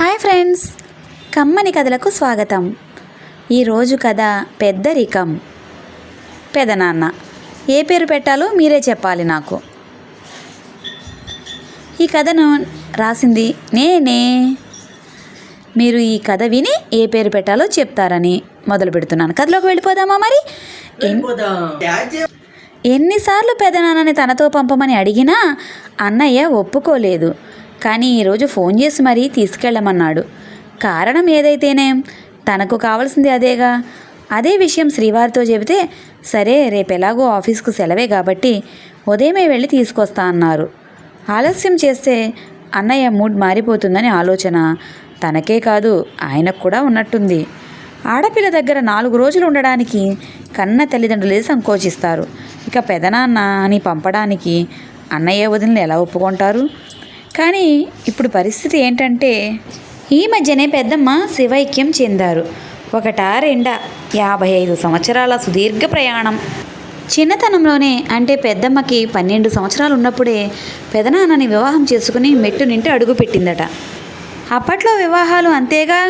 Hi friends కమ్మని కథలకు స్వాగతం. ఈరోజు కథ పెద్దరికం. పెదనాన్న ఏ పేరు పెట్టాలో మీరే చెప్పాలి నాకు. ఈ కథను రాసింది నేనే. మీరు ఈ కథ విని ఏ పేరు పెట్టాలో చెప్తారని మొదలు పెడుతున్నాను. కథలోకి వెళ్ళిపోదామా మరి? ఎన్నిసార్లు పెదనాన్నని తనతో పంపమని అడిగినా అన్నయ్య ఒప్పుకోలేదు. కానీ ఈరోజు ఫోన్ చేసి మరీ తీసుకెళ్ళమన్నాడు. కారణం ఏదైతేనే తనకు కావాల్సింది అదేగా. అదే విషయం శ్రీవారితో చెబితే సరే రేపు ఎలాగో ఆఫీస్కు సెలవే కాబట్టి ఉదయమే వెళ్ళి తీసుకొస్తా అన్నారు. ఆలస్యం చేస్తే అన్నయ్య మూడ్ మారిపోతుందని ఆలోచన. తనకే కాదు ఆయనకు కూడా ఉన్నట్టుంది. ఆడపిల్ల దగ్గర నాలుగు రోజులు ఉండడానికి కన్న తల్లిదండ్రులే సంకోచిస్తారు. ఇక పెదనాన్న అని పంపడానికి అన్నయ్య వదినలు ఎలా ఒప్పుకుంటారు? కానీ ఇప్పుడు పరిస్థితి ఏంటంటే ఈ మధ్యనే పెద్దమ్మ శివైక్యం చెందారు. ఒకట రెండా యాభై ఐదు సంవత్సరాల సుదీర్ఘ ప్రయాణం. చిన్నతనంలోనే అంటే పెద్దమ్మకి పన్నెండు సంవత్సరాలు ఉన్నప్పుడే పెదనాన్నని వివాహం చేసుకుని మెట్టు నింటి అడుగు పెట్టిందట అప్పట్లో వివాహాలు అంతేగా?